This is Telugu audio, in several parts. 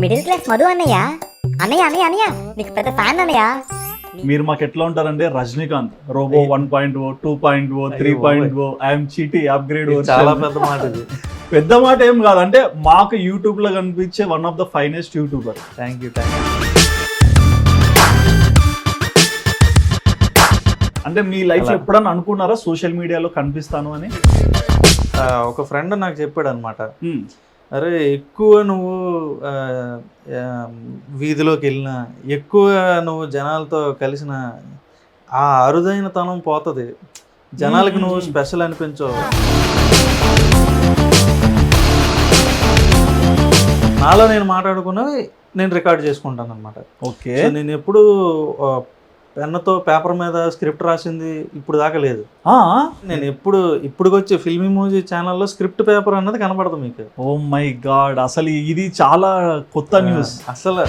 మిడిల్ క్లాస్ మధు అన్నయ్య? అన్నయ్య అన్నయ్య అన్నయ్య. నీకు పెద్ద ఫ్యాన్ అన్నయ్య. మీరు మాకు ఎట్లా ఉంటారంటే Rajinikanth Robo one point o two point o three point o I'm Chitti upgrade చాలా పెద్ద మాట పెద్ద మాట ఏం కాదు. అంటే మాకు యూట్యూబ్లో కనిపించే one of the finest YouTuber thank you thank you అంటే మీ లైఫ్. ఎప్పుడన్నా అనుకున్నారా? సోషల్ మీడియాలో కనిపిస్తాను అని? ఒక ఫ్రెండ్ నాకు చెప్పాడు అనమాట హ్మ్. అరే ఎక్కువ నువ్వు వీధిలోకి వెళ్ళినా ఎక్కువ నువ్వు జనాలతో కలిసిన ఆ అరుదైన తనం పోతుంది. జనాలకి నువ్వు. స్పెషల్ అనిపించవు. నాలో నేను మాట్లాడుకున్నవి నేను రికార్డ్ చేసుకుంటాను అనమాట ఓకే నేను ఎప్పుడు పెన్నుతో పేపర్ మీద స్క్రిప్ట్ రాసింది ఇప్పుడు దాకా లేదు. నేను ఎప్పుడు ఇప్పుడు వచ్చే ఫిల్మీ మూవీ ఛానల్లో స్క్రిప్ట్ పేపర్ అన్నది కనబడదు మీకు. ఓ మై గాడ్ అసలు ఇది చాలా కొత్త న్యూస్. అసలు.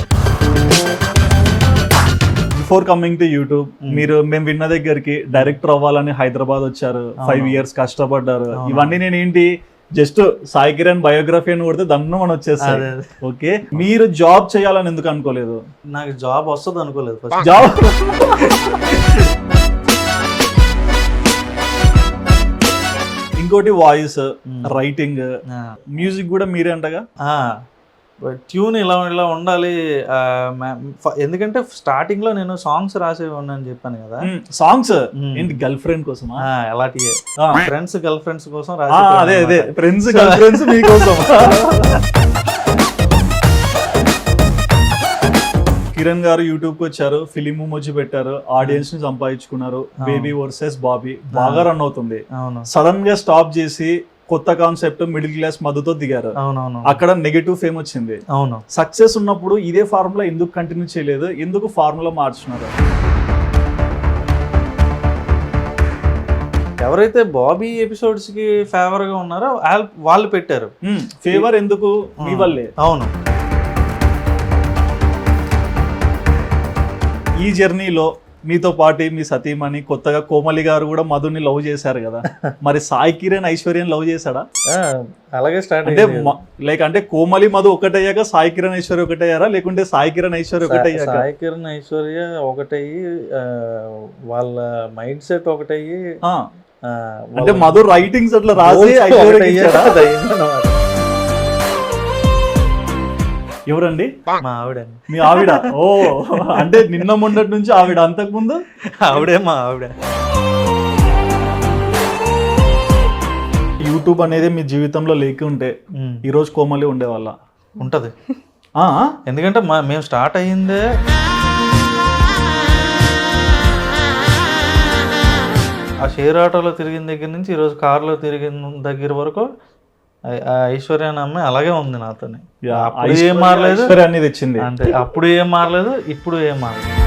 Before coming to YouTube. మీరు మేము విన్న దగ్గరికి డైరెక్టర్ అవ్వాలని హైదరాబాద్ వచ్చారు. ఫైవ్. ఇయర్స్ కష్టపడ్డారు. ఇవన్నీ నేను ఏంటి జస్ట్ సాయి కిరణ్ బయోగ్రఫీ అని కొడితే దన్ను మనం అదే. ఓకే? మీరు జాబ్ చేయాలని ఎందుకు అనుకోలేదు? నాకు జాబ్ వస్తుంది అనుకోలేదు ఫస్ట్ జాబ్ ఇంకోటి వాయిస్ రైటింగ్ మ్యూజిక్ కూడా మీరే అంటగా? ట్యూన్ ఇలా ఇలా ఉండాలి ఎందుకంటే స్టార్టింగ్లో నేను సాంగ్స్ రాసే ఉన్నాను చెప్పాను కదా. సాంగ్స్. ఏంటి గర్ల్ ఫ్రెండ్ అలాంటివే. ఆ. ఫ్రెండ్స్ గర్ల్ ఫ్రెండ్స్ కోసం అదే అదే. ఫ్రెండ్స్ గర్ల్ ఫ్రెండ్స్ మీకోసం. కిరణ్ గారు యూట్యూబ్కి వచ్చారు ఫిలిం వచ్చి పెట్టారు ఆడియన్స్ని సంపాదించుకున్నారు. బేబీ వర్సెస్ బాబీ బాగా రన్ అవుతుంది. అవును. సడన్గా స్టాప్ చేసి కొత్త కాన్సెప్ట్ మిడిల్ క్లాస్ మధుతో దిగారు. అవునవును. అక్కడ నెగటివ్ ఫేమ్ వచ్చింది. అవును. సక్సెస్ ఉన్నప్పుడు ఇదే ఫార్ములా ఎందుకు కంటిన్యూ చేయలేదు? ఎందుకు ఫార్ములా మార్చున్నారు? ఎవరైతే బాబీ ఎపిసోడ్స్కి ఫేవర్గా ఉన్నారో వాళ్ళ- వాళ్ళు పెట్టారు. ఫేవర్ ఎందుకు? మీ వల్లే. అవును. ఈ జర్నీలో మీతో పాటు మీ సతీమణి కొత్తగా కోమలి గారు కూడా మధుని లవ్ చేశారు కదా. మరి సాయి కిరణ్ ఐశ్వర్యం లవ్ చేశాడా? అలాగే స్టార్ట్ అంటే లైక్ అంటే కోమలి మధు ఒకటయ్యాక సాయి కిరణ్ ఐశ్వర్య ఒకటయ్యారా? లేకుంటే సాయి కిరణ్ ఐశ్వర్య ఒకటయ్యాక? సాయి కిరణ్ ఐశ్వర్య ఒకటయ్యి వాళ్ళ మైండ్ సెట్ ఒకటయ్యి అంటే మధు రైటింగ్స్ అట్లా రాసి goals ఎవరండి? మా ఆవిడ మీ ఆవిడ? ఓ అంటే నిన్న మొన్నటి నుంచి ఆవిడ అంతకు ముందు ఆవిడే మా ఆవిడ. యూట్యూబ్ అనేది మీ జీవితంలో లేకుంటే ఉమ్, ఈ రోజు కోమలి ఉండేవాళ్ళ. ఉంటది. ఆ, ఎందుకంటే మా మేము స్టార్ట్ అయ్యిందే ఆ షేర్ ఆటోలో తిరిగిన దగ్గర నుంచి ఈరోజు కారులో తిరిగిన దగ్గర వరకు ఆ- ఆ ఐశ్వర్య అనే అమ్మాయి అలాగే ఉంది నాతోని. అప్పుడు ఏం మారలేదు. ఐశ్వర్యాన్ని తెచ్చింది. అంటే అప్పుడు ఏం మారలేదు ఇప్పుడు ఏం మారలేదు.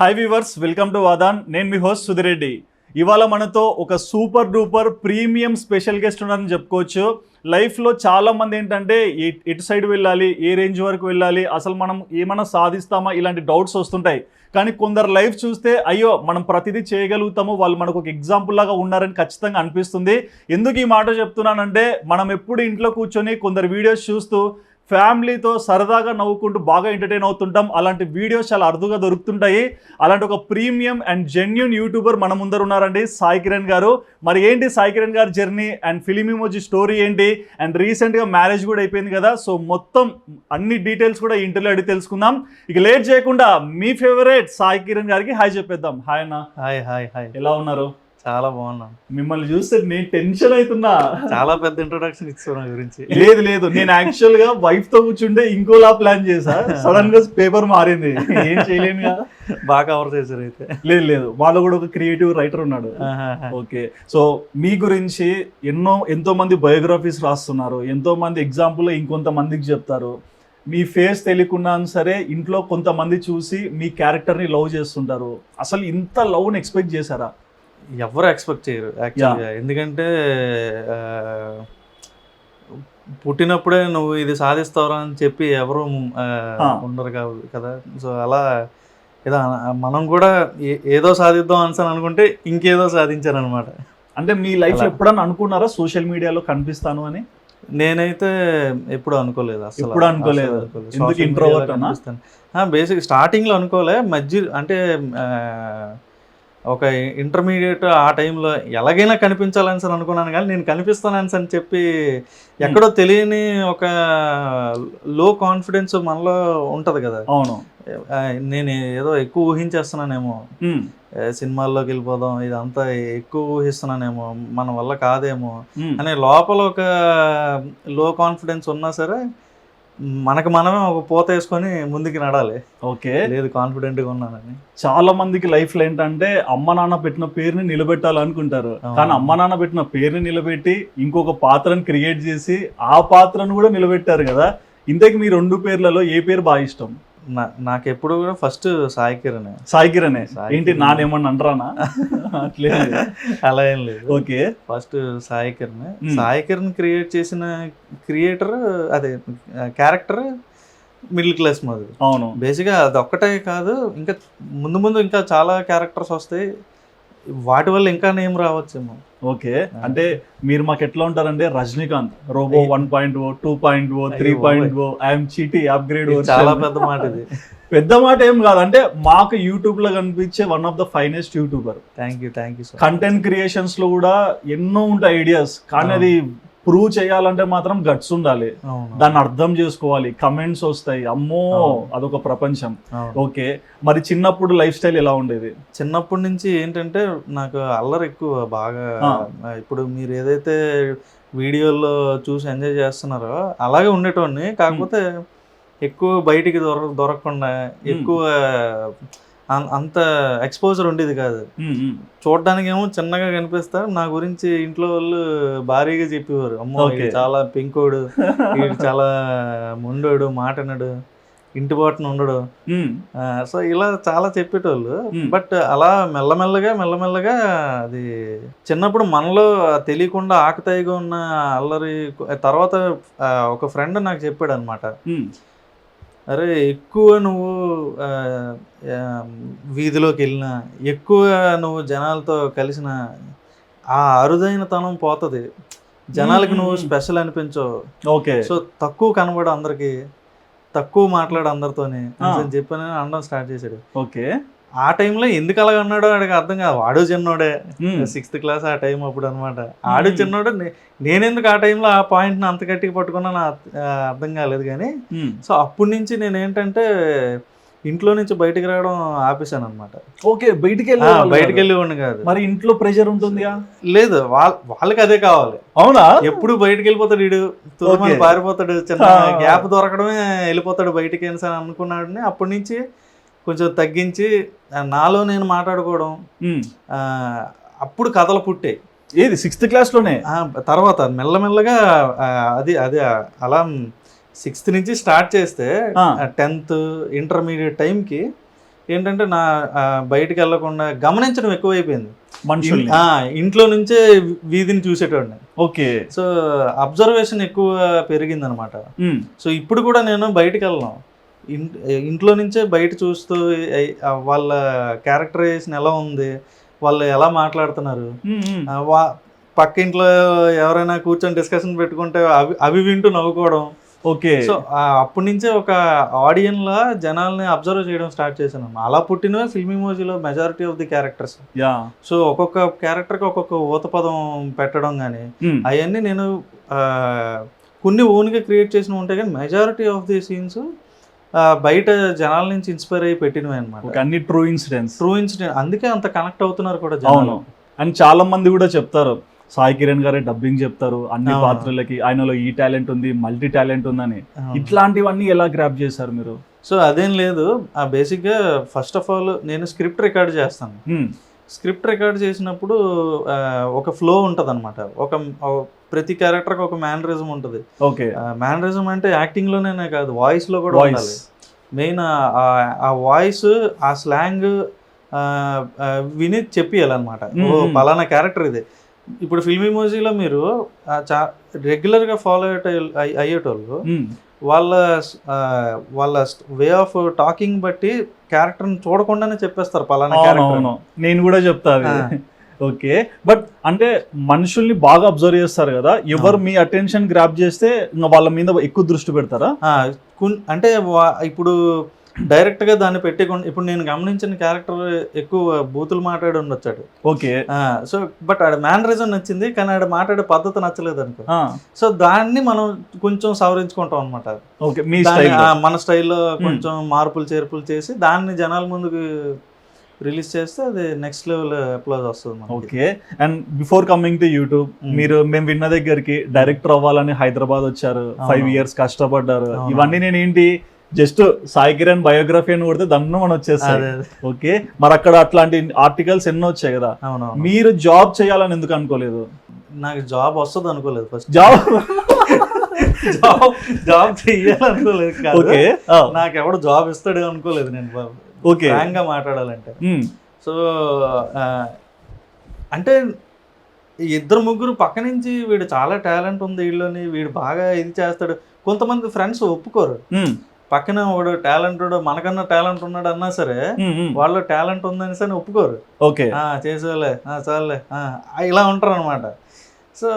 హాయ్ వీవర్స్ వెల్కమ్ టు వాదాన్ నేను మీ హోస్ట్ సుధిరెడ్డి ఇవాళ మనతో ఒక super duper premium special guest ఉన్నారని చెప్పుకోవచ్చు. లైఫ్లో చాలా మంది ఏంటంటే ఎటు సైడ్ వెళ్ళాలి ఏ రేంజ్ వరకు వెళ్ళాలి అసలు మనం ఏమైనా సాధిస్తామా? ఇలాంటి డౌట్స్ వస్తుంటాయి. కానీ కొందరు లైఫ్ చూస్తే అయ్యో మనం ప్రతిదీ చేయగలుగుతాము వాళ్ళు మనకు ఒక ఎగ్జాంపుల్ లాగా ఉన్నారని ఖచ్చితంగా అనిపిస్తుంది. ఎందుకు ఈ మాట చెప్తున్నానంటే మనం ఎప్పుడు ఇంట్లో కూర్చొని కొందరు వీడియోస్ చూస్తూ ఫ్యామిలీతో సరదాగా నవ్వుకుంటూ బాగా ఎంటర్టైన్ అవుతుంటాం. అలాంటి వీడియోస్ చాలా అరుదుగా దొరుకుతుంటాయి. అలాంటి ఒక ప్రీమియం అండ్ జెన్యున్ యూట్యూబర్ మన ముందర ఉన్నారండి సాయి కిరణ్ గారు. మరి ఏంటి సాయి కిరణ్ గారి journey and film emoji story ఏంటి? అండ్ రీసెంట్గా మ్యారేజ్ కూడా అయిపోయింది కదా. సో మొత్తం అన్ని డీటెయిల్స్ కూడా ఇంటర్లో అడిగి తెలుసుకుందాం. ఇక లేట్ చేయకుండా మీ ఫేవరెట్ సాయి కిరణ్ గారికి హాయ్ చెప్పేద్దాం. హాయ్ అన్న. హాయ్ హాయ్ హాయ్ ఎలా ఉన్నారు? చాలా బాగున్నాను మిమ్మల్ని చూస్తే నేను టెన్షన్ అవుతున్నా. చాలా పెద్ద ఇంట్రొడక్షన్ ఇచ్చావు నా గురించి. లేదు లేదు. నేను యాక్చువల్గా వైఫ్తో కూర్చుంటే ఇంకోలా ప్లాన్ చేసా. సడన్గా పేపర్ మారింది. ఏం చేయలేను కదా. బాగా కవర్ చేశారు అయితే. లేదు లేదు. వాళ్ళు కూడా ఒక క్రియేటివ్ రైటర్ ఉన్నాడు. ఓకే. సో మీ గురించి ఎన్నో ఎంతో మంది బయోగ్రఫీస్ రాస్తున్నారు. ఎంతో మంది ఎగ్జాంపుల్ ఇంకొంత మందికి చెప్తారు. మీ ఫేస్ తెలియకున్నా సరే ఇంట్లో కొంతమంది చూసి మీ క్యారెక్టర్ని లవ్ చేస్తుంటారు. అసలు ఇంత లవ్ని ఎక్స్పెక్ట్ చేశారా? ఎవరు ఎక్స్పెక్ట్ చేయరు యాక్చువల్గా. ఎందుకంటే పుట్టినప్పుడే నువ్వు ఇది సాధిస్తావురా అని చెప్పి ఎవరు. ఉండరు కాదు కదా. సో అలా ఏదో మనం కూడా ఏదో సాధిద్దాం అని అనుకుంటే ఇంకేదో సాధించారనమాట. అంటే మీ లైఫ్. ఎప్పుడన్నా అనుకున్నారా సోషల్ మీడియాలో కనిపిస్తాను అని? నేనైతే ఎప్పుడు అనుకోలేదు అసలు ఎప్పుడు అనుకోలేదు. ఎందుకు బేసిక్ స్టార్టింగ్లో అనుకోలే మధ్య అంటే ఒక ఇంటర్మీడియట్ ఆ టైంలో ఎలాగైనా కనిపించాలని సార్ అనుకున్నాను కానీ నేను కనిపిస్తానని సార్ అని చెప్పి ఎక్కడో తెలియని ఒక లో కాన్ఫిడెన్స్ మనలో ఉంటది కదా. అవును. నేను ఏదో ఎక్కువ ఊహించేస్తున్నానేమో. సినిమాల్లోకి వెళ్ళిపోదాం ఇదంతా ఎక్కువ ఊహిస్తున్నానేమో మన వల్ల కాదేమో. అనే లోపల ఒక లో కాన్ఫిడెన్స్ ఉన్నా సరే మనకు మనమే ఒక పోత వేసుకొని ముందుకు నడాలి. ఓకే. లేదు కాన్ఫిడెంట్గా ఉన్నానని. చాలా మందికి లైఫ్లో ఏంటంటే అమ్మ నాన్న పెట్టిన పేరుని నిలబెట్టాలనుకుంటారు. కానీ అమ్మ నాన్న పెట్టిన పేరుని నిలబెట్టి ఇంకొక పాత్రను క్రియేట్ చేసి ఆ పాత్రను కూడా నిలబెట్టారు కదా. ఇంతకి మీ రెండు పేర్లలో ఏ పేరు బాగా ఇష్టం? నాకు ఎప్పుడు కూడా ఫస్ట్ సాయి కిరణ్. సాయి కిరణే. ఏంటి. నానేమన్నా అంటారానా అట్లే అలా ఏం లేదు. Okay. First Sai Kiran. Sai Kiran create చేసిన క్రియేటర్ అదే క్యారెక్టర్ మిడిల్ క్లాస్ మాది. అవును. బేసిక్గా అది ఒక్కటే కాదు ఇంకా ముందు ముందు ఇంకా చాలా క్యారెక్టర్స్ వస్తాయి. వాటి వల్ల ఇంకా నేమ్ రావచ్చేమో. ఓకే. అంటే మీరు మాకు ఎట్లా ఉంటారంటే Rajinikanth Robo. One point o two point o three point o I'm Chitti upgrade చాలా పెద్ద మాట ఇది. పెద్ద మాట ఏం కాదు. అంటే మాకు యూట్యూబ్లో కనిపించే one of the finest YouTuber thank you thank you content క్రియేషన్స్లో కూడా ఎన్నో ఉంటాయి ఐడియాస్ కానీ. అది ప్రూవ్ చేయాలంటే మాత్రం గట్స్ ఉండాలి. దాన్ని అర్థం చేసుకోవాలి. కమెంట్స్ వస్తాయి. అమ్మో. అదొక ప్రపంచం. ఓకే. మరి చిన్నప్పుడు లైఫ్ స్టైల్ ఎలా ఉండేది? చిన్నప్పటి నుంచి ఏంటంటే నాకు అల్లరి ఎక్కువ బాగా. ఇప్పుడు మీరు ఏదైతే వీడియోల్లో చూసి ఎంజాయ్ చేస్తున్నారో అలాగే ఉండేటోడిని. కాకపోతే ఎక్కువ బయటికి దొర దొరకకుండా ఎక్కువ అంత ఎక్స్పోజర్ ఉండేది కాదు. చూడడానికి ఏమో చిన్నగా కనిపిస్తా నా గురించి ఇంట్లో వాళ్ళు భారీగా చెప్పేవారు. అమ్మో చాలా పెంకోడు చాలా ముండోడు మాటనడు ఇంటి బాటున ఉండడు. సో ఇలా చాలా చెప్పేటోళ్ళు. బట్ అలా మెల్లమెల్లగా మెల్లమెల్లగా అది చిన్నప్పుడు మనలో తెలియకుండా ఆకతాయిగా ఉన్న అల్లరి తర్వాత ఒక ఫ్రెండ్ నాకు చెప్పాడు అనమాట. అరే ఎక్కువ నువ్వు వీధిలోకి వెళ్ళినా ఎక్కువ నువ్వు జనాలతో కలిసిన ఆ అరుదైన తనం పోతుంది. జనాలకి నువ్వు. స్పెషల్ అనిపించవు. ఓకే. సో తక్కువ కనబడు అందరికి తక్కువ మాట్లాడు అందరితోని. అని చెప్పని అనడం స్టార్ట్ చేశాడు. ఓకే. ఆ టైంలో ఎందుకు అలా అన్నాడో ఆడికి అర్థం కాదు వాడు చిన్నోడే. సిక్స్త్ క్లాస్ ఆ టైం అప్పుడు అనమాట ఆడు. చిన్నోడు నేనెందుకు ఆ టైంలో ఆ పాయింట్ని అంత గట్టిగా పట్టుకున్నా నా అర్థం కాలేదు కానీ. సో అప్పటి నుంచి నేను ఏంటంటే ఇంట్లో నుంచి బయటికి రావడం ఆపేశాను అనమాట ఓకే బయటికి వెళ్ళి బయటికి వెళ్ళేవాడిని కాదు మరి ఇంట్లో ప్రెషర్ ఉంటుందిగా లేదు వాళ్ళ వాళ్ళకి అదే కావాలి అవునా ఎప్పుడు బయటికి వెళ్ళిపోతాడు వీడు Okay. పారిపోతాడు చిన్న. గ్యాప్ దొరకడమే వెళ్ళిపోతాడు బయటికి అని అనుకున్నాడని అప్పటి నుంచి కొంచెం తగ్గించి నాలో నేను మాట్లాడుకోవడం అప్పుడు కథలు పుట్టాయి. ఏది? సిక్స్త్ క్లాస్లోనే ఆ, తర్వాత మెల్లమెల్లగా అది అది అలా సిక్స్త్ నుంచి స్టార్ట్ చేస్తే. టెన్త్ ఇంటర్మీడియట్ టైంకి ఏంటంటే నా బయటికి వెళ్ళకుండా గమనించడం ఎక్కువైపోయింది. మనుషుల్ని? ఆ, ఇంట్లో నుంచే వీధిని చూసేటోడిని. ఓకే. సో అబ్జర్వేషన్ ఎక్కువ పెరిగింది అనమాట. సో ఇప్పుడు కూడా నేను బయటికి వెళ్ళను. ఇంట్లో నుంచే బయట చూస్తూ వాళ్ళ క్యారెక్టరైజేషన్ ఎలా ఉంది వాళ్ళు ఎలా మాట్లాడుతున్నారు వా పక్క ఇంట్లో ఎవరైనా కూర్చొని డిస్కషన్ పెట్టుకుంటే అవి అవి వింటూ నవ్వుకోవడం. ఓకే. సో అప్పటి నుంచే ఒక ఆడియన్ లా జనాల్ని అబ్జర్వ్ చేయడం స్టార్ట్ చేశాను. అలా పుట్టినవే film ఇమోజీలో majority of the characters. Yeah. So ఒక్కొక్క క్యారెక్టర్కి ఒక్కొక్క ఊత పదం పెట్టడం కానీ. అవన్నీ నేను కొన్ని ఓన్గా క్రియేట్ చేసిన ఉంటాయి కానీ మెజారిటీ ఆఫ్ ది సీన్స్ బయట జనాల నుంచి ఇన్స్పైర్ అయ్యి పెట్టినవి అనమాట అన్ని ట్రూ ఇన్సిడెంట్స్ ట్రూ ఇన్సిడెంట్ అందుకే అంత కనెక్ట్ అవుతున్నారు కూడా అవును. అండ్ చాలా మంది కూడా చెప్తారు సాయి కిరణ్ గారే డబ్బింగ్ చెప్తారు అన్ని. పాత్రలకి ఆయనలో ఈ టాలెంట్ ఉంది మల్టీ టాలెంట్ ఉందని. ఇట్లాంటివన్నీ ఎలా గ్రాప్ చేశారు మీరు? సో అదేం లేదు. ఆ బేసిక్గా ఫస్ట్ ఆఫ్ ఆల్ నేను స్క్రిప్ట్ రికార్డ్ చేస్తాను. స్క్రిప్ట్ రికార్డ్ చేసినప్పుడు ఒక ఫ్లో ఉంటుంది అనమాట ఒక ప్రతి క్యారెక్టర్కి ఒక మేనరిజం ఉంటుంది. ఓకే. మేనరిజం అంటే యాక్టింగ్లోనే కాదు వాయిస్లో కూడా ఉండాలి. మెయిన్ ఆ వాయిస్ ఆ స్లాంగ్ విని చెప్పియాలన్నమాట. ఓ. పలానా క్యారెక్టర్ ఇది. ఇప్పుడు ఫిల్మ్ ఇమోజీలో మీరు రెగ్యులర్గా ఫాలో అయ్యే అయ్యేటోళ్ళు. వాళ్ళ వాళ్ళ వే ఆఫ్ టాకింగ్ బట్టి క్యారెక్టర్ని చూడకుండానే చెప్పేస్తారు పలానా అవును నేను కూడా చెప్తా అది. ఆ. ఓకే. బట్ అంటే మనుషుల్ని బాగా అబ్జర్వ్ చేస్తారు కదా. ఎవరు మీ అటెన్షన్ గ్రాప్ చేస్తే ఇంకా వాళ్ళ మీద ఎక్కువ దృష్టి పెడతారా? అంటే ఇప్పుడు డైరెక్ట్గా దాన్ని పెట్టకుండా ఇప్పుడు నేను గమనించిన క్యారెక్టర్ ఎక్కువ బూతులు మాట్లాడి ఉండొచ్చాడు. ఓకే. సో బట్ ఆడ మేనరిజం నచ్చింది కానీ ఆడ మాట్లాడే పద్ధతి నచ్చలేదు అనుకో సో దాన్ని మనం కొంచెం సవరించుకుంటాం అనమాట ఓకే మీ స్టైల్ మన స్టైల్లో కొంచెం మార్పులు చేర్పులు చేసి దాన్ని జనాల ముందుకు రిలీజ్ చేస్తే అది నెక్స్ట్ లెవెల్ అప్లోజ్ వస్తుంది. Okay. And before coming to YouTube. మీరు మేము విన్న దగ్గరికి డైరెక్టర్ అవ్వాలని హైదరాబాద్ వచ్చారు ఫైవ్. ఇయర్స్ కష్టపడ్డారు. ఇవన్నీ నేను ఏంటి జస్ట్ సాయి కిరణ్ బయోగ్రఫీ అని కొడితే దన్ను మనం అదే. ఓకే? మరి అక్కడ అట్లాంటి ఆర్టికల్స్ ఎన్నో వచ్చాయి కదా. మీరు జాబ్ చేయాలని ఎందుకు అనుకోలేదు? నాకు జాబ్ వస్తుంది అనుకోలేదు ఫస్ట్ జాబ్? జాబ్ జాబ్ కాదు. ఓకే. నాకు ఎవడు జాబ్ ఇస్తాడు అనుకోలేదు నేను ఓకే. ఫ్రాంక్గా మాట్లాడాలంటే. సో అంటే ఇద్దరు ముగ్గురు పక్క నుంచి వీడు చాలా టాలెంట్ ఉంది వీళ్ళని వీడు బాగా ఇది చేస్తాడు. కొంతమంది ఫ్రెండ్స్ ఒప్పుకోరు. పక్కన వాడు టాలెంటెడ్ మనకన్నా టాలెంట్ ఉన్నాడు అన్నా సరే వాళ్ళు టాలెంట్ ఉందని సరే ఒప్పుకోరు. ఓకే. చేసేవాళ్ళే. ఆ, ఇలా ఉంటారు అనమాట సో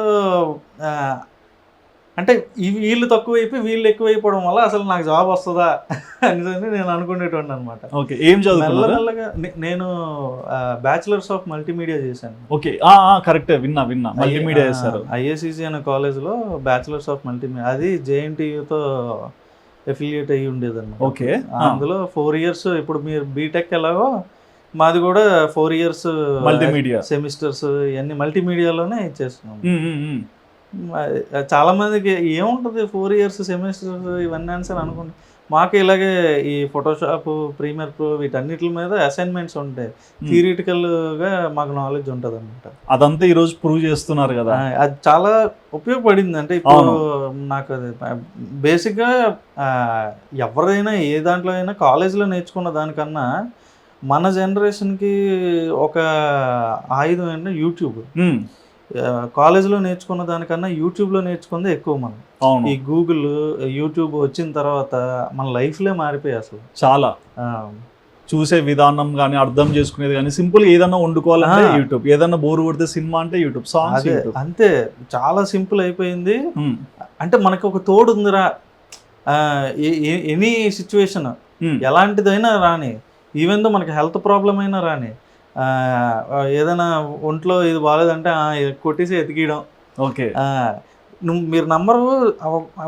అంటే వీళ్ళు తక్కువైపోయి వీళ్ళు ఎక్కువైపోవడం వల్ల అసలు నాకు జాబ్ వస్తుందా అని నేను అనుకునేటువంటి అనమాట ఓకే. ఏం నేను బ్యాచిలర్స్ ఆఫ్ మల్టీమీడియా చేశాను. ఓకే. కరెక్ట్. విన్నా విన్నా. మల్టీమీడియా చేస్తారు ఐఏసీసీ అనే కాలేజ్లో బ్యాచిలర్స్ ఆఫ్ మల్టీమీడియా అది జేఎన్టీయూతో ఎఫిలియేట్ అయ్యి ఉండేది ఓకే. అందులో ఫోర్ ఇయర్స్ ఇప్పుడు మీరు బీటెక్ ఎలాగో మాది కూడా ఫోర్ ఇయర్స్ మల్టీమీడియా సెమిస్టర్స్ ఇవన్నీ మల్టీమీడియాలోనే ఇచ్చేస్తున్నాం. చాలా మందికి ఏముంటుంది ఫోర్ ఇయర్స్ సెమిస్టర్స్ ఇవన్నీ అని సార్ అనుకుంటే. మాకు ఇలాగే ఈ ఫోటోషాప్ ప్రీమియర్ ప్రో వీటన్నిటి మీద అసైన్మెంట్స్ ఉంటాయి. థియరిటికల్గా మాకు నాలెడ్జ్ ఉంటుంది అనమాట అదంతా ఈ రోజు ప్రూవ్ చేస్తున్నారు కదా? అది చాలా ఉపయోగపడింది అంటే ఇప్పుడు నాకు అది బేసిక్గా ఆ, ఎవరైనా ఏ దాంట్లో అయినా కాలేజీలో నేర్చుకున్న దానికన్నా మన జనరేషన్కి ఒక ఆయుధం ఏంటంటే యూట్యూబ్ Hmm. కాలేజీలో నేర్చుకున్న దానికన్నా యూట్యూబ్లో నేర్చుకుందే ఎక్కువ మనం. ఈ గూగుల్ యూట్యూబ్ వచ్చిన తర్వాత మన లైఫ్లే మారిపోయాయి అసలు. చాలా. చూసే విధానం కానీ అర్థం చేసుకునేది కానీ సింపుల్ ఏదైనా వండుకోవాలంటే. యూట్యూబ్. ఏదన్నా బోర్ కొడితే సినిమా అంటే యూట్యూబ్ సాంగ్స్ అంతే. చాలా సింపుల్ అయిపోయింది. అంటే మనకి ఒక తోడు ఉందిరా. Any situation. ఎలాంటిదైనా రాని ఈవెన్ దో మనకి హెల్త్ ప్రాబ్లం అయినా రాని ఏదైనా ఒంట్లో ఇది బాగాలేదంటే కొట్టేసి ఎతికియడం. ఓకే. నువ్వు మీరు నంబరు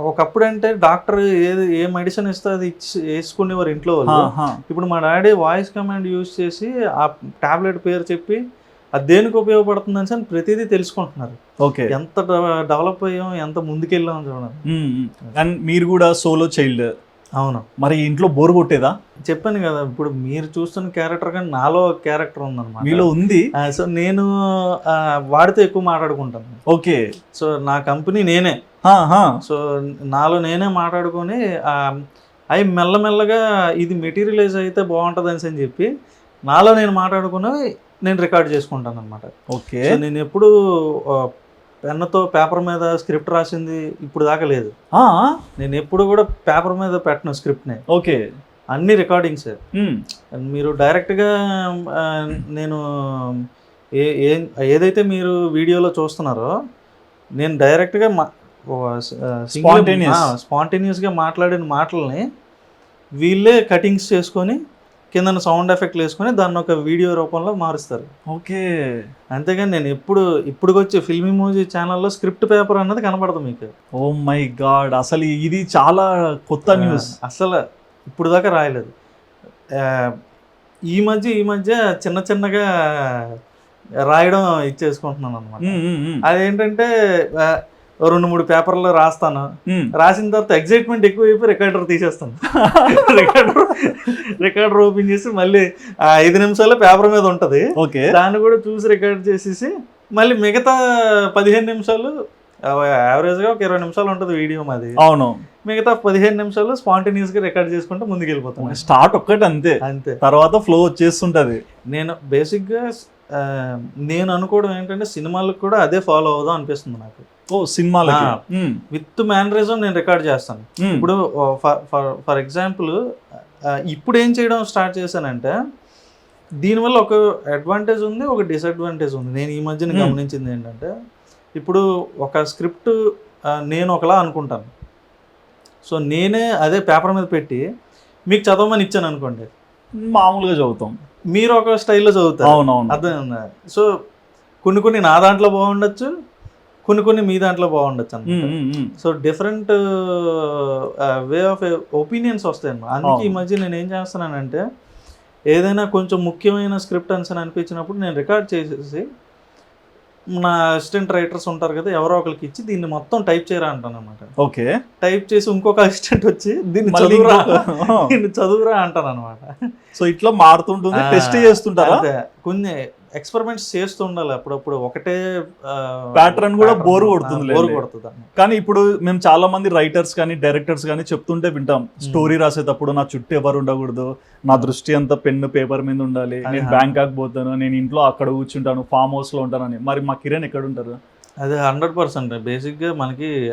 ఒకప్పుడు అంటే డాక్టర్ ఏది ఏ మెడిసిన్ ఇస్తే అది ఇచ్చి వేసుకునేవారు ఇంట్లో వాళ్ళు. ఇప్పుడు మా డాడీ వాయిస్ కమాండ్ యూజ్ చేసి ఆ టాబ్లెట్ పేరు చెప్పి అది దేనికి ఉపయోగపడుతుందని అని ప్రతిదీ తెలుసుకుంటున్నారు. ఓకే. ఎంత డెవలప్ అయ్యాం ఎంత ముందుకెళ్ళాం చూడండి. అండ్ మీరు కూడా సోలో చైల్డ్. అవును. మరి ఇంట్లో బోర్ కొట్టేదా? చెప్పాను కదా ఇప్పుడు మీరు చూస్తున్న క్యారెక్టర్ కానీ నాలో క్యారెక్టర్ ఉందన్నమాట. మీలో ఉంది? సో నేను వాడితో ఎక్కువ మాట్లాడుకుంటాను. ఓకే. సో నా కంపెనీ నేనే. సో నాలో నేనే మాట్లాడుకొని అవి మెల్లమెల్లగా ఇది మెటీరియలైజ్ అయితే బాగుంటుంది అని చెప్పి నాలో నేను మాట్లాడుకుని నేను రికార్డ్ చేసుకుంటాను అనమాట ఓకే నేను ఎప్పుడు పెన్నుతో పేపర్ మీద స్క్రిప్ట్ రాసింది ఇప్పుడు దాకా లేదు. నేను ఎప్పుడు కూడా పేపర్ మీద పెట్టను స్క్రిప్ట్ని. ఓకే. అన్ని రికార్డింగ్సే. మీరు డైరెక్ట్గా నేను ఏ ఏదైతే మీరు వీడియోలో చూస్తున్నారో నేను డైరెక్ట్గా Spontaneous. స్పాంటేనియస్గా మాట్లాడిన మాటల్ని వీళ్ళే కటింగ్స్ చేసుకొని కింద సౌండ్ ఎఫెక్ట్లు వేసుకొని దాన్ని ఒక వీడియో రూపంలో మారుస్తారు. ఓకే. అంతేగాని నేను ఎప్పుడు ఇప్పుడు వచ్చే ఫిల్మీ మూవీ ఛానల్లో స్క్రిప్ట్ పేపర్ అన్నది కనపడదు మీకు. ఓ మై గాడ్ అసలు ఇది చాలా కొత్త న్యూస్. అసలు ఇప్పుడు దాకా రాయలేదు. ఈ మధ్య ఈ మధ్య చిన్న చిన్నగా రాయడం ఇచ్చేసుకుంటున్నాను అనమాట అదేంటంటే రెండు మూడు పేపర్లు రాస్తాను. రాసిన తర్వాత ఎగ్జైట్మెంట్ ఎక్కువ అయిపోయి రికార్డర్ తీసేస్తాను. రికార్డర్ రికార్డర్ ఓపెన్ చేసి మళ్ళీ ఆ ఐదు నిమిషాలు పేపర్ మీద ఉంటుంది. ఓకే. దాన్ని కూడా చూసి రికార్డ్ చేసేసి మళ్ళీ మిగతా పదిహేను నిమిషాలు యావరేజ్గా ఒక ఇరవై నిమిషాలు ఉంటుంది వీడియో మాది. అవును. మిగతా పదిహేను నిమిషాలు spontaneous గా రికార్డ్ చేసుకుంటూ ముందుకు వెళ్ళిపోతాను స్టార్ట్ ఒక్కటి అంతే. అంతే. తర్వాత ఫ్లో వచ్చేస్తుంటది. నేను బేసిక్గా నేను అనుకోవడం ఏంటంటే సినిమాలకు కూడా అదే ఫాలో అవుదాం అనిపిస్తుంది నాకు. ఓ. Hmm. విత్ మేనరిజం నేను రికార్డ్ చేస్తాను. ఇప్పుడు ఫర్ ఫర్ ఎగ్జాంపుల్ ఇప్పుడు ఏం చేయడం స్టార్ట్ చేశానంటే దీనివల్ల ఒక అడ్వాంటేజ్ ఉంది ఒక డిసడ్వాంటేజ్ ఉంది నేను ఈ మధ్యన. గమనించింది ఏంటంటే ఇప్పుడు ఒక స్క్రిప్ట్ నేను ఒకలా అనుకుంటాను సో నేనే అదే పేపర్ మీద పెట్టి మీకు చదవమని ఇచ్చాను అనుకోండి మామూలుగా చదువుతాం మీరు ఒక స్టైల్లో చదువుతారు అవునవును అర్థమైందా సో కొన్ని కొన్ని నా దాంట్లో బాగుండొచ్చు కొన్ని కొన్ని మీ దాంట్లో బాగుండొచ్చు ఉమ్. So different way of opinions వస్తాయి అందుకే ఈ. మధ్య నేను ఏం చేస్తున్నానంటే ఏదైనా కొంచెం ముఖ్యమైన స్క్రిప్ట్ అని అనిపించినప్పుడు నేను రికార్డ్ చేసేసి నా అసిస్టెంట్ రైటర్స్ ఉంటారు కదా ఎవరో ఒకరికి ఇచ్చి దీన్ని మొత్తం టైప్ చేయరా అంటాను అనమాట ఓకే. టైప్ చేసి ఇంకొక అసిస్టెంట్ వచ్చి దీన్ని చదువురా దీన్ని చదువురా అంటాను అనమాట సో ఇట్లా మారుతుంటుంది టెస్ట్ చేస్తుంటారా? కొన్ని ఎక్స్పెరిమెంట్స్ చేస్తూ ఉండాలి అప్పుడప్పుడు. ఒకటే Pattern కూడా bore కొడుతుంది బోర్. కొడుతుంది. కానీ ఇప్పుడు మేము చాలా మంది రైటర్స్ కానీ డైరెక్టర్స్ కానీ చెప్తుంటే వింటాం. స్టోరీ రాసేటప్పుడు నా చుట్టూ ఎవరు ఉండకూడదు. నా దృష్టి అంతా పెన్ను పేపర్ మీద ఉండాలి. నేను బ్యాంకాక్ పోతాను. నేను ఇంట్లో అక్కడ కూర్చుంటాను. ఫామ్ హౌస్లో ఉంటానని. మరి మా కిరణ్ ఎక్కడ ఉంటారు? అది హండ్రెడ్ పర్సెంట్. బేసిక్గా మనకి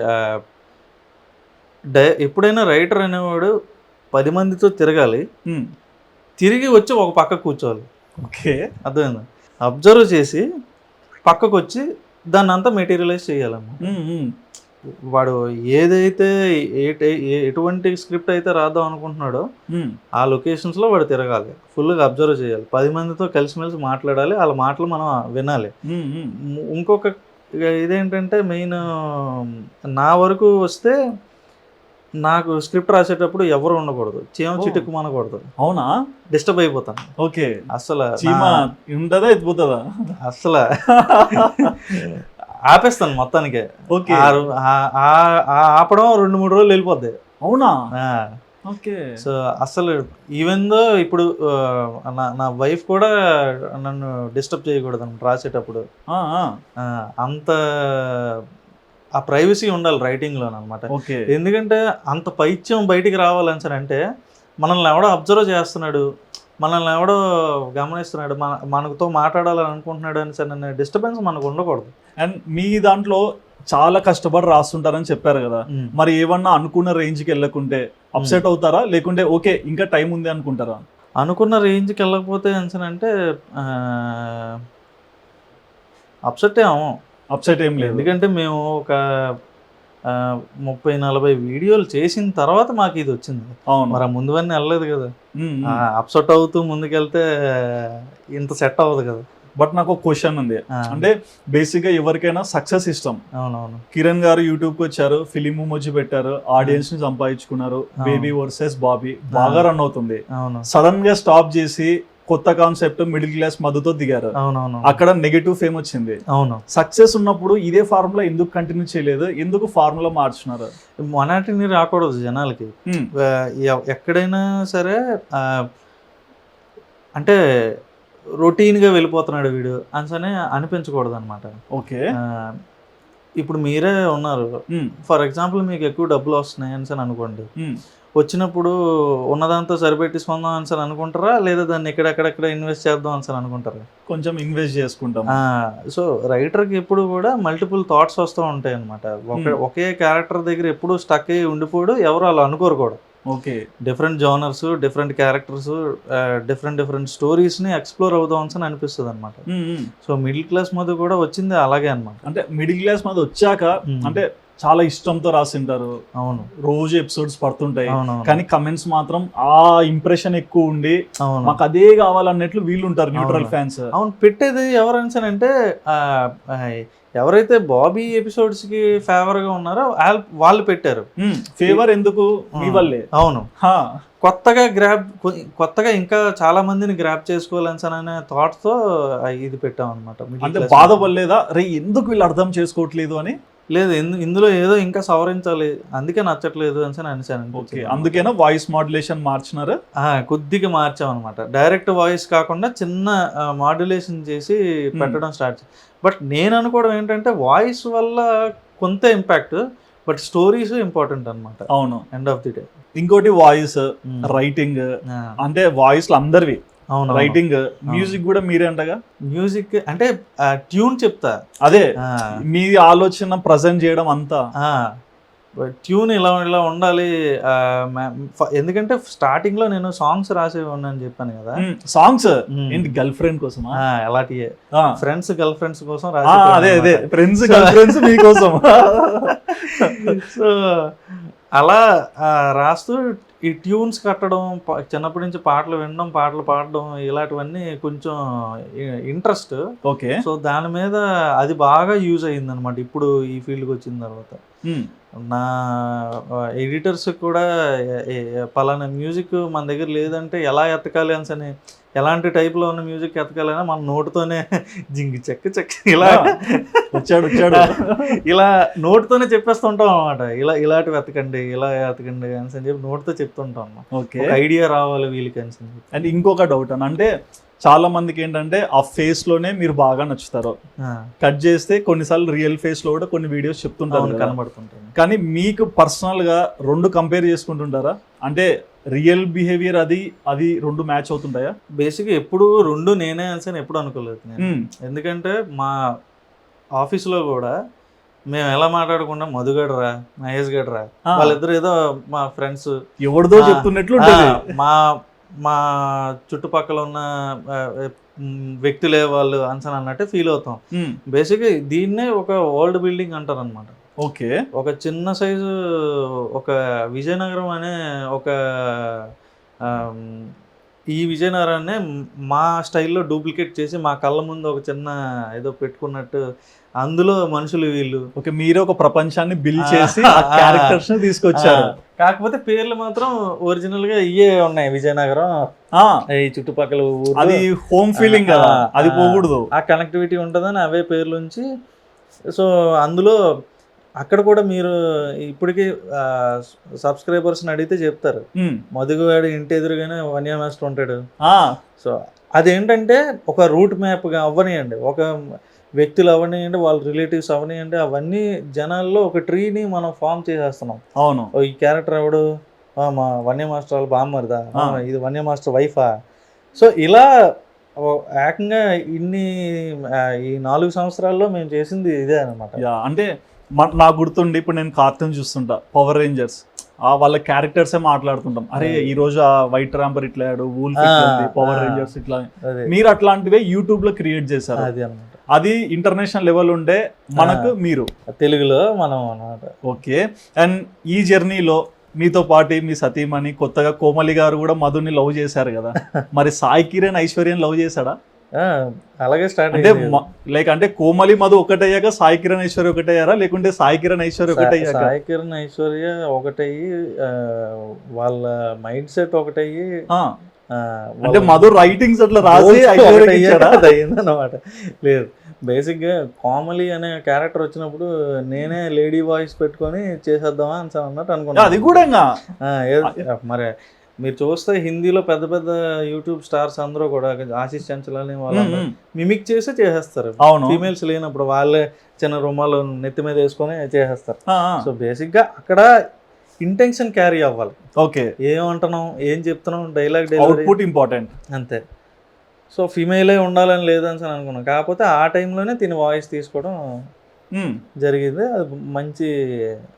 డై ఎప్పుడైనా రైటర్ అనేవాడు పది మందితో తిరగాలి. తిరిగి వచ్చి ఒక పక్క కూర్చోవాలి. ఓకే. అర్థమైందా? అబ్జర్వ్ చేసి పక్కకు వచ్చి దాన్ని అంతా మెటీరియలైజ్ ఉమ్, వాడు ఏదైతే ఎటువంటి స్క్రిప్ట్ అయితే రాద్దాం అనుకుంటున్నాడో ఆ లొకేషన్స్లో వాడు తిరగాలి. ఫుల్గా అబ్జర్వ్ చేయాలి. పది మందితో కలిసిమెలిసి మాట్లాడాలి. వాళ్ళ మాటలు మనం వినాలి. ఇంకొక ఇక ఇదేంటంటే మెయిన్ నా వరకు వస్తే నాకు స్క్రిప్ట్ రాసేటప్పుడు ఎవరు ఉండకూడదు. చీమ. చిటుకు మనకూడదు అవునా? డిస్టర్బ్ అయిపోతాను. ఓకే. అసలు చీమ ఉంటుందా ఎత్తిపోతుందా అసలు ఆపేస్తాను మొత్తానికి. ఓకే. ఆపడం రెండు మూడు రోజులు వెళ్ళిపోద్ది. అవునా? ఓకే. సో అసలు ఈవెన్ దో ఇప్పుడు నా నా వైఫ్ కూడా నన్ను డిస్టర్బ్ చేయకూడదు రాసేటప్పుడు. అంత ఆ ప్రైవసీ ఉండాలి రైటింగ్లో అనమాట ఓకే. ఎందుకంటే అంత పైత్యం బయటికి రావాలని సరే అంటే మనల్ని ఎవడో అబ్జర్వ్ చేస్తున్నాడు మనల్ని ఎవడో గమనిస్తున్నాడు మన మనతో మాట్లాడాలని అనుకుంటున్నాడు అని సరే డిస్టర్బెన్స్ మనకు ఉండకూడదు. అండ్ మీ దాంట్లో చాలా కష్టపడి రాస్తుంటారని చెప్పారు కదా. మరి ఏమన్నా అనుకున్న రేంజ్కి వెళ్ళకుంటే అప్సెట్ అవుతారా? లేకుంటే ఓకే ఇంకా టైం ఉంది అనుకుంటారా? అనుకున్న రేంజ్కి వెళ్ళకపోతే అంటే అప్సెట్ ఏమో అప్సెట్ ఏం లేదు. ఎందుకంటే మేము ఒక ముప్పై నలభై వీడియోలు చేసిన తర్వాత మాకు ఇది వచ్చింది. అవును. మరి ముందువన్నీ వెళ్ళలేదు కదా. అప్సెట్ అవుతూ ముందుకెళ్తే ఇంత సెట్ అవ్వదు కదా. బట్ నాకు ఒక క్వశ్చన్ ఉంది. అంటే బేసిక్గా ఎవరికైనా సక్సెస్ ఇష్టం. అవునవును. కిరణ్ గారు యూట్యూబ్కి వచ్చారు ఫిలిం వచ్చి పెట్టారు ఆడియన్స్ని సంపాదించుకున్నారు. బేబీ వర్సెస్ బాబీ బాగా రన్ అవుతుంది. అవును. సడన్గా స్టాప్ చేసి కొత్త కాన్సెప్ట్ మిడిల్ క్లాస్ మధుతో దిగారు. అవునవును. అక్కడ నెగటివ్ ఫేమ్ వచ్చింది. అవును. సక్సెస్ ఉన్నప్పుడు ఇదే ఫార్ములా ఎందుకు కంటిన్యూ చేయలేదు? ఎందుకు ఫార్ములా మార్చున్నారు? మొనాటిని రాకూడదు జనాలకి. ఎక్కడైనా సరే అంటే రొటీన్గా వెళ్ళిపోతున్నాడు వీడు అనిసనే అనిపించకూడదు అనమాట ఓకే ఇప్పుడు మీరే ఉన్నారు. ఫర్ ఎగ్జాంపుల్ మీకు ఎక్కువ డబ్బులు వస్తున్నాయి అని అనుకోండి. వచ్చినప్పుడు ఉన్నదాంతో సరిపెట్టిసుకుందాం అని అనుకుంటారా? లేదా దాన్ని ఎక్కడెక్కడెక్కడ ఇన్వెస్ట్ చేద్దాం అని అనుకుంటారా? కొంచెం ఇన్వెస్ట్ చేసుకుంటాం. సో రైటర్కి ఎప్పుడు కూడా మల్టిపుల్ థాట్స్ వస్తూ ఉంటాయి అనమాట ఒక Hmm. క్యారెక్టర్ దగ్గర ఎప్పుడు స్టక్ అయ్యి ఉండిపోడు ఎవరు అలా అనుకోరు కూడా okay different genres different characters different different స్టోరీస్ని explore అవుదాం అని అనిపిస్తుంది అనమాట um, um. So middle class మధ్య కూడా వచ్చింది అలాగే అనమాట అంటే మిడిల్ క్లాస్ మీద వచ్చాక అంటే చాలా ఇష్టంతో రాసింటారు. అవును. రోజు ఎపిసోడ్స్ పడుతుంటాయి. కానీ కమెంట్స్ మాత్రం ఆ ఇంప్రెషన్ ఎక్కువ ఉండి అవును. మాకు అదే కావాలన్నట్లు వీళ్ళు ఉంటారు న్యూట్రల్. ఫ్యాన్స్. అవును పెట్టేది ఎవరనిసానంటే ఎవరైతే బాబీ ఎపిసోడ్స్కి ఫేవర్గా ఉన్నారో వాళ్ళ- పెట్టారు. ఫేవర్ ఎందుకు? మీ వల్లే. అవును. హా, కొత్తగా గ్రాప్ కొత్తగా ఇంకా చాలా మందిని గ్రాప్ చేసుకోవాలని అనే థాట్తో ఇది పెట్టాం అనమాట అంటే బాధపడలేదా రే ఎందుకు వీళ్ళు అర్థం చేసుకోవట్లేదు అని లేదు ఇందు- ఇందులో ఏదో ఇంకా సవరించాలి. అందుకే నచ్చట్లేదు అని అనిసాను ఓకే అందుకేనా వాయిస్ మాడ్యులేషన్ మార్చినారు? కొద్దిగా మార్చాం అనమాట డైరెక్ట్ వాయిస్ కాకుండా చిన్న మాడ్యులేషన్ చేసి పెట్టడం స్టార్ట్ బట్ నేను అనుకోవడం ఏంటంటే వాయిస్ వల్ల కొంత ఇంపాక్ట్ బట్ స్టోరీస్ ఇంపార్టెంట్ అనమాట అవును. End of the day. ఇంకోటి వాయిస్ రైటింగ్ అంటే వాయిస్ అందరివి. రైటింగ్ మ్యూజిక్ కూడా మీరే అంటగా? మ్యూజిక్ అంటే ట్యూన్ చెప్తా. అదే మీ ఆలోచన ప్రజెంట్ చేయడం అంతా. ట్యూన్ ఇలా ఇలా ఉండాలి ఎందుకంటే స్టార్టింగ్లో నేను సాంగ్స్ రాసే ఉన్నాను చెప్పాను కదా. సాంగ్స్. ఏంటి గర్ల్ ఫ్రెండ్ అలాంటియే ఆ. ఫ్రెండ్స్ గర్ల్ ఫ్రెండ్స్ కోసం అదే అదే. ఫ్రెండ్స్ గర్ల్ ఫ్రెండ్స్ మీకోసం. సో అలా రాస్తూ ఈ ట్యూన్స్ కట్టడం చిన్నప్పటి నుంచి పాటలు వినడం పాటలు పాడడం ఇలాంటివన్నీ కొంచెం ఇంట్రెస్ట్. ఓకే. సో దాని మీద అది బాగా యూజ్ అయ్యింది అనమాట ఇప్పుడు ఈ ఫీల్డ్కి వచ్చిన తర్వాత. నా ఎడిటర్స్ కూడా పలానా మ్యూజిక్ మన దగ్గర లేదంటే ఎలా ఎతకాలి అని ఎలాంటి టైప్లో ఉన్న మ్యూజిక్ ఎతకాలన్నా మన నోటుతోనే జింగి చెక్క చెక్క ఇలా వచ్చాడు వచ్చాడు. ఇలా నోటుతోనే చెప్పేస్తుంటాం అనమాట ఇలా ఇలాంటివి ఎతకండి ఇలా ఎతకండి అని చెప్పి నోటుతో చెప్తుంటాం. ఓకే. ఐడియా రావాలి వీళ్ళకి అని చెప్పి. అండ్ ఇంకొక డౌట్ అని అంటే చాలా మందికి ఏంటంటే ఆ ఫేస్లోనే మీరు బాగా నచ్చుతారు. కట్ చేస్తే కొన్నిసార్లు రియల్ ఫేస్లో కూడా కొన్ని వీడియోస్ చెప్తుంటారు. కనబడుతుంటుంది కానీ మీకు పర్సనల్గా రెండు కంపేర్ చేసుకుంటుంటారా? అంటే రియల్ బిహేవియర్ అది అది రెండు మ్యాచ్ అవుతుంటాయా? బేసిక్గా ఎప్పుడు రెండు నేనే అని ఎప్పుడు అనుకోలేదు మ్మ్. ఎందుకంటే మా ఆఫీస్లో కూడా మేము ఎలా మాట్లాడుకున్నాం మధుగడు రా మహేష్ గడు రా ఆ. వాళ్ళిద్దరు ఏదో మా ఫ్రెండ్స్. ఎవరిదో చెప్తున్నట్లు మా మా చుట్టుపక్కల ఉన్న వ్యక్తులే వాళ్ళు అన్సన్ అన్నట్టే ఫీల్ అవుతాం. మ్మ్. బేసిక్గా దీన్నే ఒక ఓల్డ్ బిల్డింగ్ అంటారు అనమాట ఓకే. ఒక చిన్న సైజు ఒక విజయనగరం అనే ఒక ఈ విజయనగరాన్ని మా స్టైల్లో డూప్లికేట్ చేసి మా కళ్ళ ముందు ఒక చిన్న ఏదో పెట్టుకున్నట్టు అందులో మనుషులు వీళ్ళు. ఓకే మీరే ఒక ప్రపంచాన్ని బిల్డ్ చేసి క్యారెక్టర్స్ తీసుకొచ్చారు. కాకపోతే పేర్లు మాత్రం ఒరిజినల్గా ఇయే ఉన్నాయి విజయనగరం ఈ చుట్టుపక్కల. అది హోమ్ ఫీలింగ్ కదా అది పోకూడదు. ఆ కనెక్టివిటీ ఉంటుందని అవే పేర్లు ఉంచి సో అందులో అక్కడ కూడా మీరు ఇప్పటికీ సబ్స్క్రైబర్స్ని అడిగితే చెప్తారు. మ్మ్. మధుగాడు ఇంటి ఎదురుగానే వన్యా మాస్టర్ ఉంటాడు. సో అదేంటంటే ఒక రూట్ మ్యాప్గా అవ్వనియండి. ఒక వ్యక్తులు అవనియండి వాళ్ళ రిలేటివ్స్ అవనియండి అవన్నీ జనాల్లో ఒక ట్రీని మనం ఫామ్ చేసేస్తున్నాం. అవును. ఈ క్యారెక్టర్ ఎవడు? ఆ, మా వన్య మాస్టర్ వాళ్ళ బామ్మరిదా. ఇది వన్య మాస్టర్ వైఫా? సో ఇలా ఏకంగా ఇన్ని ఈ నాలుగు సంవత్సరాల్లో మేము చేసింది ఇదే అనమాట అంటే నాకు గుర్తుండి ఇప్పుడు నేను కార్టూన్ చూస్తుంటా పవర్ రేంజర్స్ ఆ వాళ్ళ క్యారెక్టర్సే మాట్లాడుతుంటాం. అరే ఈ రోజు ఆ వైట్ ర్యాంపర్ ఇట్లా వూల్ ఆ, పవర్. రేంజర్స్ ఇట్లా మీరు అట్లాంటివే యూట్యూబ్లో క్రియేట్ చేశారు. అది అనమాట అది ఇంటర్నేషనల్ లెవెల్ ఉండే మనకు మీరు. తెలుగులో మనం అనమాట ఓకే. అండ్ ఈ జర్నీలో మీతో పాటు మీ సతీమణి కొత్తగా కోమలి గారు కూడా మధుని లవ్ చేశారు కదా. మరి సాయి కిరణ్ ఐశ్వర్యం లవ్ చేశాడా? అలాగే స్టార్ట్ అంటే లైక్ అంటే కోమలి మధు ఒకటయ్యాక సాయి కిరణ్ ఐశ్వర్య ఒకటయ్యారా? లేకుంటే సాయి కిరణ్ ఐశ్వర్య ఒకటయ్యాక? సాయి కిరణ్ ఐశ్వర్య ఒకటయ్యి వాళ్ళ మైండ్ సెట్ ఒకటయ్యి అంటే వాళ్ళ మధు రైటింగ్స్ అట్లా రాసి అయిందన్నమాట లేదు బేసిక్గా కామలీ అనే క్యారెక్టర్ వచ్చినప్పుడు నేనే లేడీ వాయిస్ పెట్టుకొని చేసేద్దామా అని అన్నట్టు అనుకున్నాను. అది కూడా మరి మీరు చూస్తే హిందీలో పెద్ద పెద్ద యూట్యూబ్ స్టార్స్ అందరూ కూడా ఆశీష్ చంచలని ఉమ్. మిమిక్ చేసే చేసేస్తారు. అవును. ఫీమేల్స్ లేనప్పుడు వాళ్ళే చిన్న రుమాలు నెత్తి మీద వేసుకొని చేసేస్తారు. సో బేసిక్గా అక్కడ ఇంటెన్షన్ క్యారీ అవ్వాలి. ఓకే. ఏమంటున్నాం ఏం చెప్తున్నాం డైలాగ్ అవుట్పుట్ ఇంపార్టెంట్ అంతే. సో ఫీమేలే ఉండాలని లేదని అనుకున్నాం. కాకపోతే ఆ టైంలోనే తిని వాయిస్ తీసుకోవడం జరిగింది. అది మంచి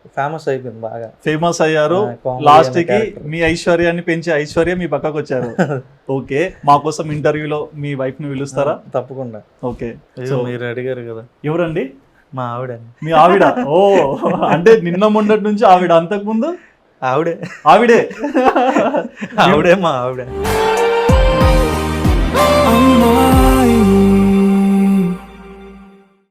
ఫేమస్ అయిపోయింది బాగా. ఫేమస్ అయ్యారు. లాస్ట్కి. మీ ఐశ్వర్యాన్ని పెంచి ఐశ్వర్య మీ పక్కకు వచ్చారు. ఓకే. మా కోసం ఇంటర్వ్యూలో మీ వైఫ్ని పిలుస్తారా? తప్పకుండా. ఓకే. మీరు అడిగారు కదా. ఎవరండి? మా ఆవిడ మీ ఆవిడ? ఓ అంటే నిన్న మొన్నటి నుంచి ఆవిడ అంతకు ముందు ఆవిడే. ఆవిడే. ఆవిడే మా ఆవిడ. అమ్మా.